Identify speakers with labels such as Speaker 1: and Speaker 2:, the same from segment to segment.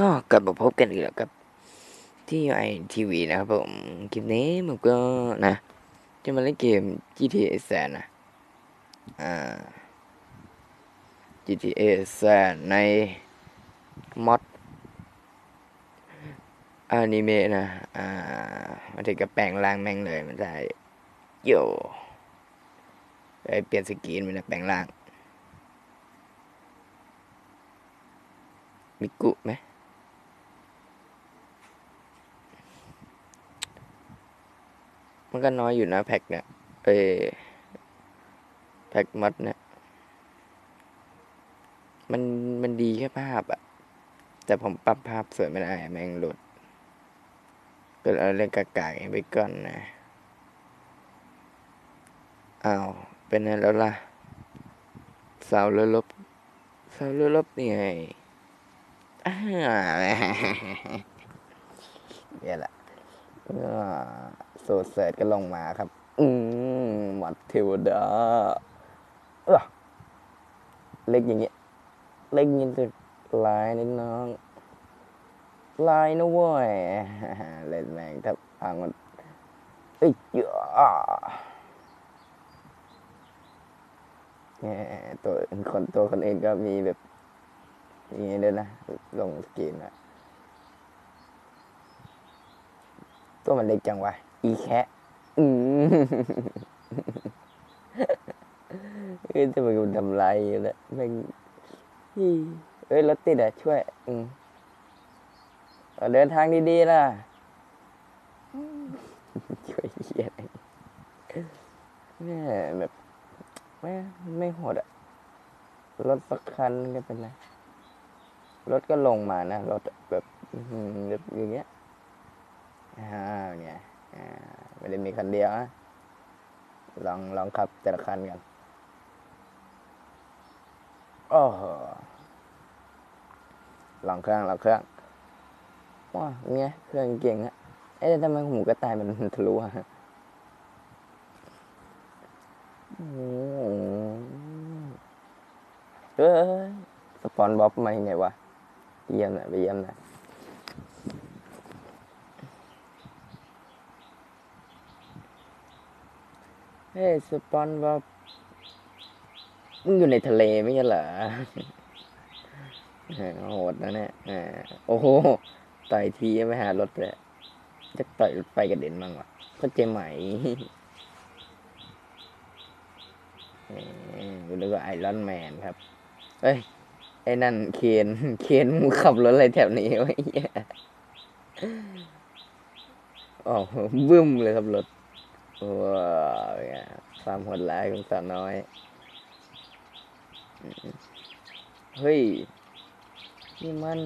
Speaker 1: ก็กลับมาพบกันอีกแล้วกับที่ไอทีวีนะครับผมคลิปนี้ผมก็นะ จะมาเล่นเกม GTA แสนนะอ่า GTA แสนในมอดอนิเมะนะ อ่ามันถึงกับแปลงร่างแม่งเลยมันได้โยไปเปลี่ยนสกรีนมันนะแปลงร่างมิกุไหม มันก็น้อยอยู่นะแพ็คเนี่ยเอแพ็คมัดเนี่ย มันมันดีแค่ภาพอะแต่ผมปรับภาพสวยไม่ได้แม่งหลุดก็เอาเล่นกากๆไปก่อนนะอ้าวเป็นไงแล้วล่ะสาวเลือลบสาวเลือลบนี่ไงอ่าเนี่ยแหละ อ่าโซเซิร์ตก็ลงมาครับ อืมมัดเทวดาเออเล็กอย่างเงี้ย เล็กยินจะลายนิดน้อง ลายนะเว้ยเล่นแม่งถ้าพังมันเอ้ยเยอะแหมตัวคนตัวคนเองก็มีแบบอย่างงี้ด้วยนะ ลงสกรีนอะตัวมันเล็กจังวะ อีแคะอืมเอ้ยทำไมมันทำไรอยู่แล้วแม่งอี้เอ้ยรถติดอะช่วย อืมเดินทางดีๆล่ะช่วยเฮียอะไรแม่แบบแม่ไม่โหดอะรถสักคันก็เป็นไรรถก็ลงมานะรถแบบแบบอย่างเงี้ยอ่าเนี่ย ไม่ได้มีคันเดียวนะลองลองขับแต่ละคันกันโอ้โหลองเครื่องลองเครื่องว้าเนี่ยเครื่องเก่งอะเอ๊ะทำไมหูกระต่ายมันทะลุอะเอ้ยสปอนบ๊อบมายังไงวะเยี่ยมนะไปเยี่ยมนะเฮ้ยสปอนบ๊อบมึงอยู่ในทะเลไม่ใช่เหรอโหดนะเนี่ยโอ้โห ต่อยทีไม่หารถเลยจะต่อยรถไฟกระเด็นบ้างวะเข้าใจไหมเออหรือว่าไอรอนแมนครับ เอ้ย ไอ้นั่นเคนเคนมึงขับรถอะไรแถวนี้วะไอ้เหี้ยอ๋อบึ้มเลยครับรถ ว้าวความโหดร้ายของสาวน้อย เฮ้ย นี่มัน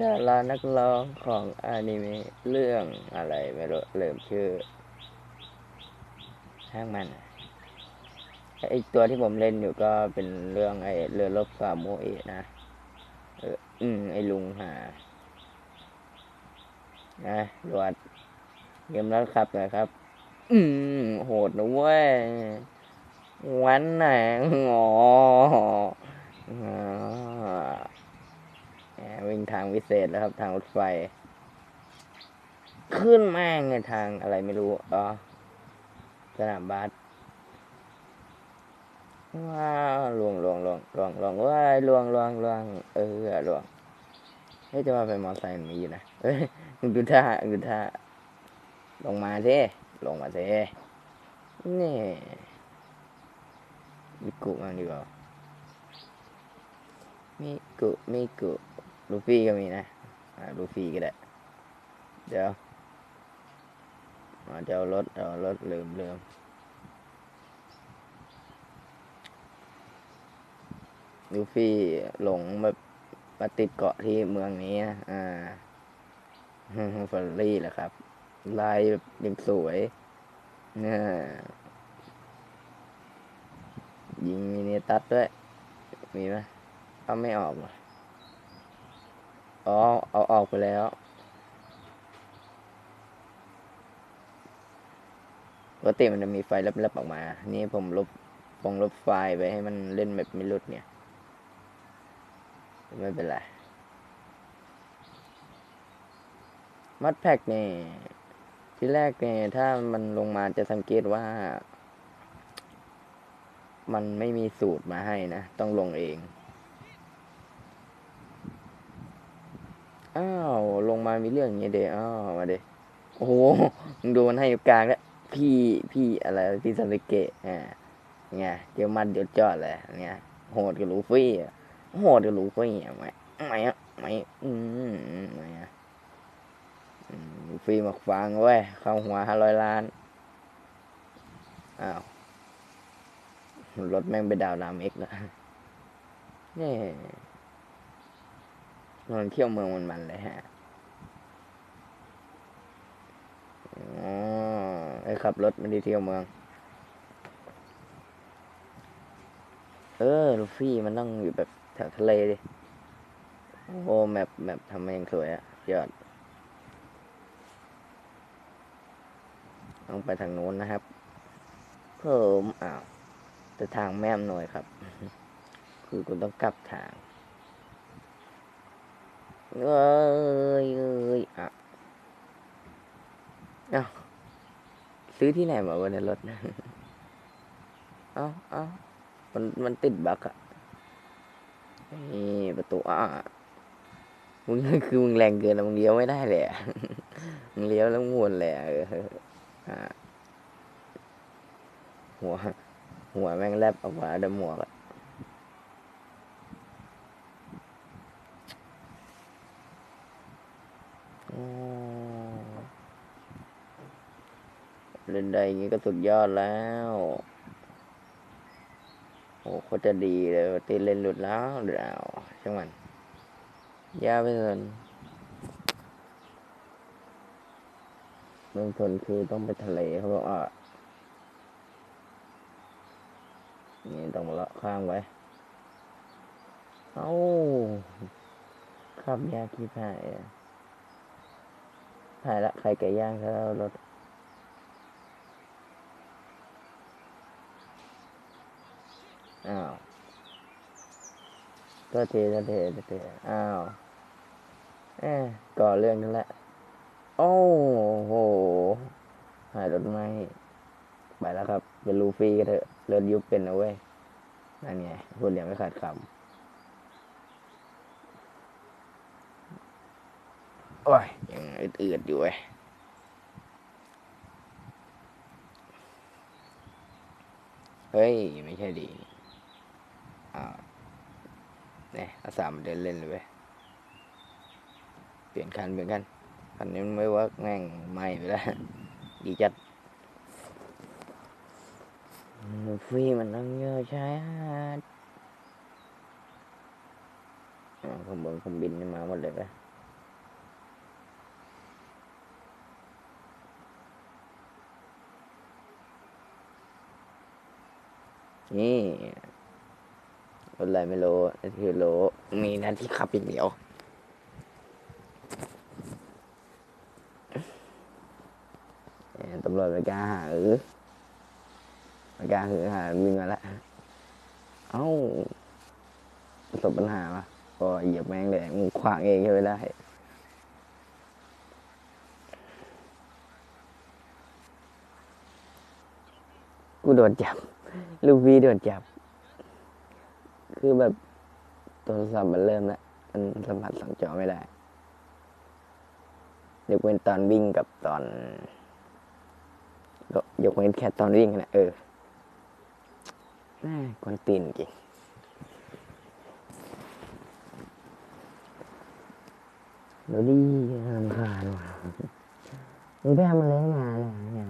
Speaker 1: ดารานักร้องของอนิเมะเรื่องอะไรไม่รู้เริ่มชื่อช่างมันไอตัวที่ผมเล่นอยู่ก็เป็นเรื่องไอเรือรบซาโมเอะนะเอออืมไอลุงหานะรวดเกมแล้วครับนะครับ อืมโหดนะเว้ยวันไหนงออ่าแหมวิ่งทางวิเศษแล้วครับ ทางรถไฟ ขึ้นแม่งในทางอะไรไม่รู้อ๋อสนามบาสว้าวลวงลวงลวงลวงลวงว้ายลวงลวงลวงเออลวงเฮ้ยจะมาเป็นมอไซค์มีอยู่นะเฮ้ยดูท่าดูท่าลงมาสิ ลงมาสินี่มิกุมางดีกว่ามิกุมิกุลูฟี่ก็มีนะอ่าลูฟี่ก็ได้ เดี๋ยวอ่าเดี๋ยวรถเอารถลืมลืมลูฟี่หลงแบบมาติดเกาะที่เมืองนี้นะอ่าฟอร์รี่แหละครับ ลายแบบยังสวยเนี่ยยิงมินิตัดด้วย มีไหมเอาไม่ออกหรออ๋อ เอาออกไปแล้ว ปกติมันจะมีไฟลับๆออกมา นี่ผมลบปองลบไฟล์ไปให้มันเล่นแบบไม่หลุดเนี่ย ไม่เป็นไร มัดแพ็กเนี่ย ที่แรกเนี่ยถ้ามันลงมาจะสังเกตว่า มันไม่มีสูตรมาให้นะ ต้องลงเอง อ้าว ลงมามีเรื่องอย่างเงี้ยเดอ้าวมาเดโอ้โหมึงดูมันให้อยู่กลางแล้วพี่พี่อะไรพี่ซาสึเกะอ่าไงเดี๋ยวมันเดี๋ยวจอดเลยเงี้ยโหดกับลูฟี่โหดกับลูฟี่อะไหมไม่อะไม่อืม ไม่อะอืมลูฟี่มาฟังเว้ยเข้าหัวห้าร้อยล้าน อ้าว รถแม่งไปดาวดามเอ็กแล้วนี่มันเที่ยวเมืองมันมันๆเลยฮะอ๋อไอ้ขับรถไม่ได้เที่ยวเมือง เออ ลูฟี่มันต้องอยู่แบบแถวทะเลดิ โอ้โหแมปแมปทำมายังสวยอะยอด ต้องไปทางโน้นนะครับ เพิ่มอ้าวแต่ทางแม่มหน่อยครับ คือคุณต้องกลับทางเอ้ยเอ้ยอะเอ้าซื้อที่ไหนมาวะในยรถเอ้าเอ้ามันมันติดบักอะนี่ประตูอะมึงคือมึงแรงเกินนะมึงเลี้ยวไม่ได้เลยอะมึงเลี้ยวแล้วงวนเลยอะ หัว หัวแม่งแลบออกมาดมหมวกอะเล่นได้อย่างงี้ก็สุดยอดแล้ว โอ้โคตรจะดีเลยตีเล่นหลุดแล้วเดี๋ยวช่างมันยาไปเกิน บื้องต้นคือต้องไปทะเลเขาบอกว่านี่ต้องเลาะข้างไว้ เอาขับยากที่ผ่ายอะผ่ายละใครไก่ย่างเขาเอารถอ้าวก็เทก็เทก็เทอ้าว เอ๊ก่อเรื่องกันละ โอ้โห หายรถไหมไปแล้วครับ เป็นลูฟี่ก็เถอะ เลือยุบเป็นนะเว้ย นั่นไงพูดอย่างไม่ขาดคำ โอ้ย ยังอืดๆอยู่เว้ยเฮ้ย ไม่ใช่ดี อ่าเนี่ยอาสามเดินเล่นเลยเว้ย เปลี่ยนคันเปลี่ยนคัน คันนี้มันไม่เวิร์กแม่งไหม่ไปแล้ว ดีจัดฟีมันต้องเยอะใช่ฮะอ่าขบวนเครื่องบินมาหมดเลยปะนี่รถอะไรไม่รู้คือโลมีหน้าที่ขับอย่างเดียว เอ่อตำ รวจไม่กล้าหาหรือไม่กล้าหือหาวิ่งมาล้วเอ้าประสบปัญหาปะก็เหยียบแม่งเลยมึงขวางเองใช่ไหมได้กูโดนจับ ลูกพี่โดนจับ คือแบบโทรศัพท์มันเริ่มแล้วมันสัมผัสสั่งจอไม่ได้ยกเว้นตอนวิ่งกับตอน ยกเว้นแค่ตอนวิ่งนะเออแม่กวนตีนจริงเดี๋ยวดีรำคาญว่ะมึงไปทำอะไรมาเนี่ยเนี่ย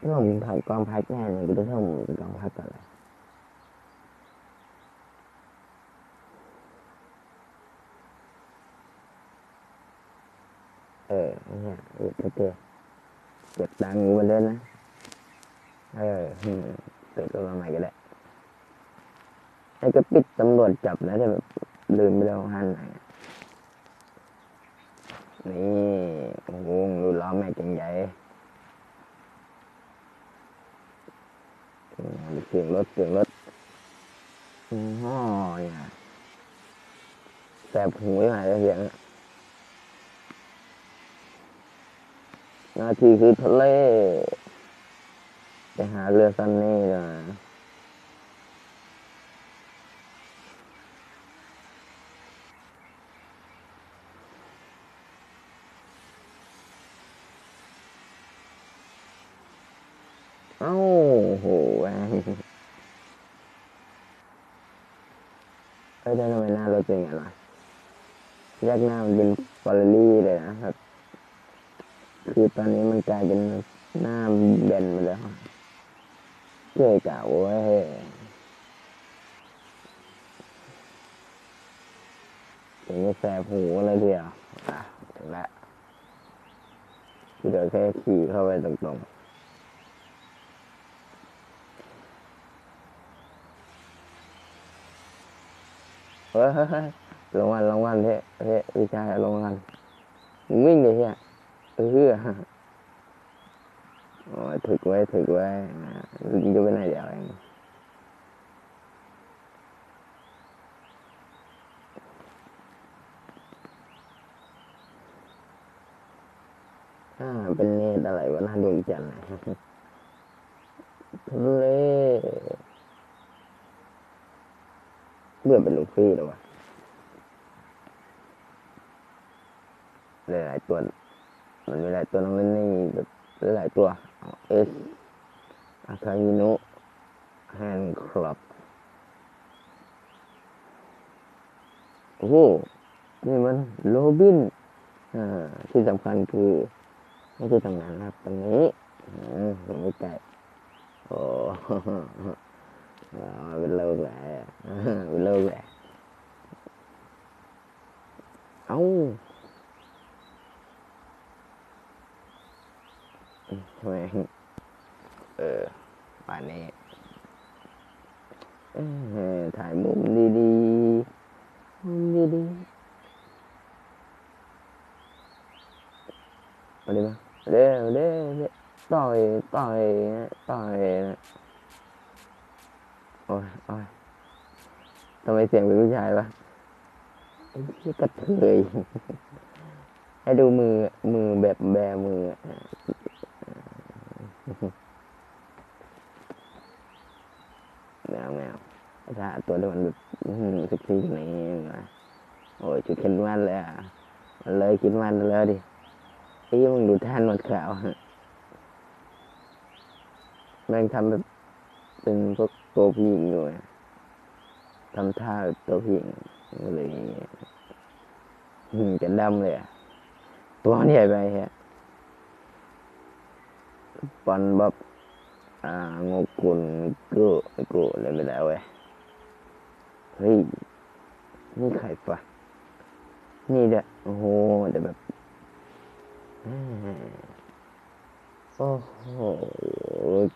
Speaker 1: ถ้าผมผ่านกองพักแน่เลยกูจะต้องมึงกองพักก่อนเลยเออเนี่ยเออโอเคเก็บตังค์มาเล่นนะ เออเปิดตัวมาใหม่ก็ได้ไอ้ก็ปิดตำรวจจับแล้วแต่แบบลืมไปแล้วหันไหนนี่โอ้โหรูล้อแม็กยังใหญ่เสียงรถเสียงรถอ๋อเนี่ยแสบหูหายเสียงอะ หน้าที่คือทะเล ไปหาเรือซันนี่นะเอ้าโหแม่งเอ้ยวทำไมหน้ารถเป็นอย่างนั้นวะแยกหน้ามันเป็นฟอร์เรลี่เลยนะครับ คือตอนนี้มันกลายเป็นหน้าแบนไปแล้วเจ๊เก่าเว้ยอย่างนี้แสบหูเลยเดียวอะถึงแล้วที่เหลือแค่ขี่เข้าไปตรงๆเฮ้ยลงวันลงวันเพ่เพ่วิชาลงวันวิ่งเลยเฮีย เออโอ้ยถึกไว้ถึกไว้ยิงจะไปไหนเดี๋ยวเองอ่าเป็นเนตอะไรวะน้าดวงจันทร์นะทะเลเบื่อเป็นลูกพี่แล้ววะหลายๆตัว มันมีหลายตัวน้องเล่นนี่แบบหลายๆตัวเอสอาคาฮิโนะแฮนด์คลับ โอ้โห นี่ มันโรบินอ่าที่สำคัญคือไม่ใช่ตรงนั้นนะครับตรงนี้อืมตรงนี้ไก่โอ้เป็นโลกแหละอ่าเป็นโลกแหละเอาทำไมเออป่านนี้เออถ่ายมุมดีๆมุมดีๆ มาดิมาเด้อเด้อเด้อต่อยต่อยต่อยโอ้ยโอ้ยทำไมเสียงเป็นผู้ชายวะไอ้ที่กระเทยให้ดูมือมือแบบแบมือแมวแมวถ้าตัวที่มันแบบอื้อหือเซ็กซี่อย่างนี้นะโอ้ยจุดเข้มมันเลยอะมันเลยคิดมันเลยดิ ไอ้มึงดูท่านหนวดขาวฮะแม่งทำแบบเป็นพวกตัวผู้หญิงอยู่ทำท่าตัวผู้หญิงก็เลยหืมจะดำเลยอะตัวนใหญ่ไปฮะปอนแบบอ่างกกุลกูกูเล่นไม่ได้เว้ยเฮ้ยนี่ใครปะนี่เด้อโอ้โหเดี๋ยวแบบ โอ้โห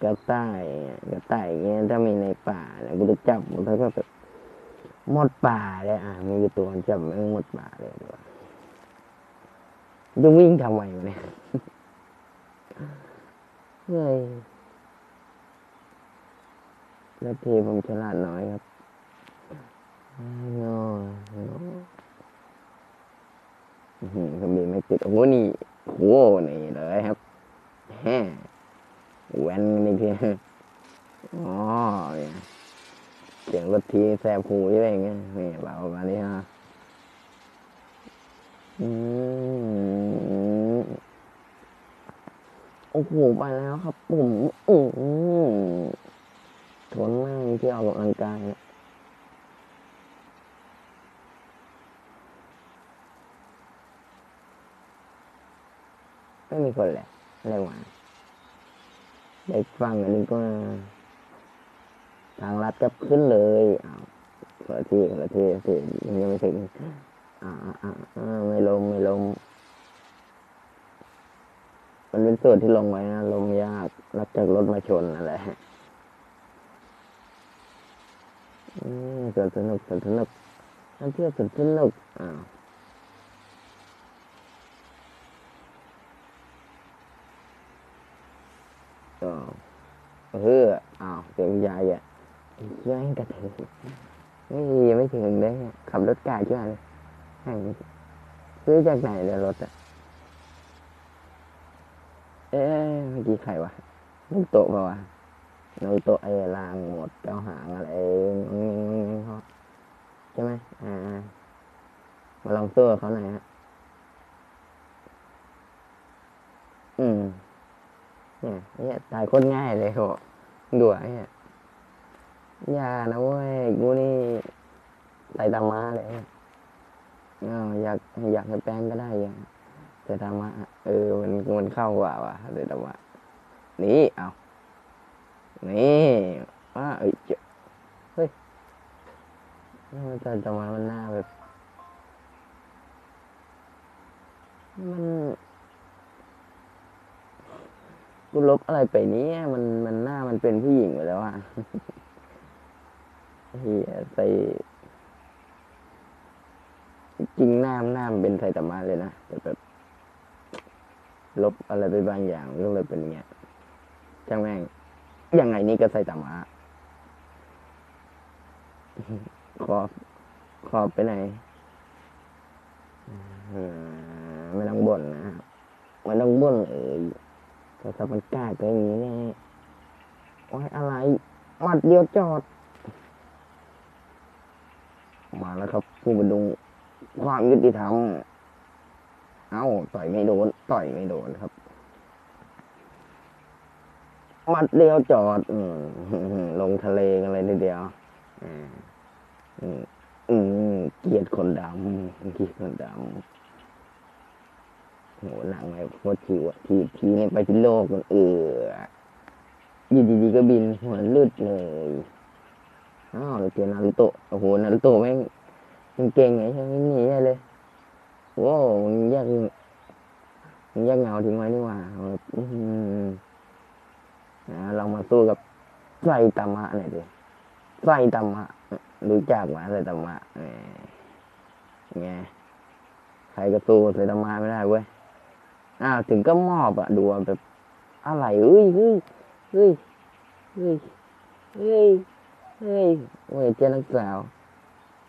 Speaker 1: กระต่ายกระต่ายเงี้ยถ้ามีในป่าเนี่ยกูจะจับมันแล้วก็แบบหมดป่าเลยอะมีอยู่ตัวจับแม่งหมดป่าเลยดีกว่าจะวิ่งทำไมวะเนี่ยเฮ้ยแล้วทีผมฉลาดน้อยครับโง่โง่อื้อหือ ก็มีไม่ติดโอ้โหนี่โอ้โหนี่เลยครับแฮะแวนนี่คืออ๋อเสียงรถทีแสบหูใช่ไมอย่างเงี้ยนี่เบาประมาณนี้ฮะอืมโอ้โหไปแล้วครับผมอืมทนมากที่ออกกำลังกายเนี่ย ไม่มีคนแหละอะไรวะได้ฟังอันนี้ก็ ทางลัดก็ขึ้นเลยอ้าวคนละที่คนละที่ที่ยังไม่ถึงอ่าอ่าอ่าไม่ลงไม่ลงมันเป็นส่วนที่ลงไว้นะลงยากรับจากรถมาชนนั่นแหละอืมสวนสนุกสนสนุกนั่นเที่ยวสนสนุกอ้าวก็ เอออ้าวเสียงยายอะยังกระถึงไม่ดียังไม่ถึงเลยขับรถไกลช่วยเลยแห่งซื้อจากไหนเนี่ยรถอะเอ๊ะเมื่อกี้ใครวะนุโตะปล่าวะนุโตะไอ้ลางหมดเก้าหางอะไรงงงงเขาใช่ไหมอ่ามาลองสู้กับเขาหน่อยฮะอืม เนี่ยตายโคตรง่ายเลยโหด่วยเนี่ยอย่านะเว้ยกูนี่ไตตามมาเลยเอออยากอยากให้แป้งก็ได้ยากแต่ตามมาเออมันมันเข้ากว่าว่ะแต่ตามมานี่เอานี่ว่าเอ้ยเจ้เฮ้ยมันแต่ตามมามันหน้าแบบมัน กูลบอะไรไปเนี่ยมันมันหน้ามันเป็นผู้หญิงไปแล้วอะเฮียใส่จริงหน้าหน้ามันเป็นไซตามะเลยนะแต่แบบ ลบอะไรไปบางอย่างก็เลยเป็นเงี้ยช่างแม่งยังไงนี่ก็ไซตามะขอบขอบไปไหนไม่ต้องบ่นนะครับไม่ต้องบ่นเอ่ย แต่ถ้ามันกล้าก็อย่างนี้แน่โอ้ยอะไรหมัดเดียวจอด มาแล้วครับ ผู้บรรดุงความยุติธรรมเอ้าต่อยไม่โดน ต่อยไม่โดนครับหมัดเดียวจอด อืลงทะเลกันเลยทีเดียวอืมอืมเกียดคนดำเกียดคนดำ โหหนังไงโคตรชิวอะทีทีนี่ไปที่โลกมันเอออยู่ดีๆก็บินหัวลืดเลยอ้าวเจอนารุโตะโอ้โหนารุโตะแม่งมันเก่งไงใช่ไหมนีได้เลยว้าวมึงแยกมึงแยกเงาทิ้งไว้นี่หว่าอื้อหือนะเรามาสู้กับไซตามะหน่อยดิไซตามะรู้จักไหมไซตามะแหมไงใครก็สู้ไซตามะไม่ได้เว้ย อ้าวถึงก็มอบอะดูแบบอะไรเอ้ยเฮ้ยเฮ้ยเฮ้ยเฮ้ยเฮ้ยเว้ยเจ้านักสาว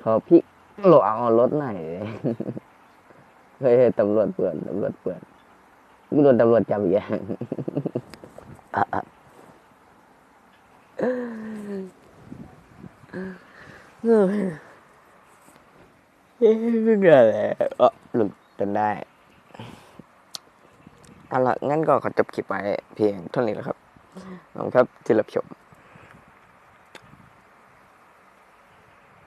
Speaker 1: ขอพี่โหลเอารถหน่อยเฮ้ยตำรวจเปิดตำรวจเปิดกูโดนตำรวจจับอีกแล้วอะอะเฮ้ยเฮ้ยไม่เหนื่อยแล้เออหลุดจนได้ เอาละงั้นก็ขอจบคลิปไว้เพียงเท่านี้แหละครับขอบคุณครับที่รับชม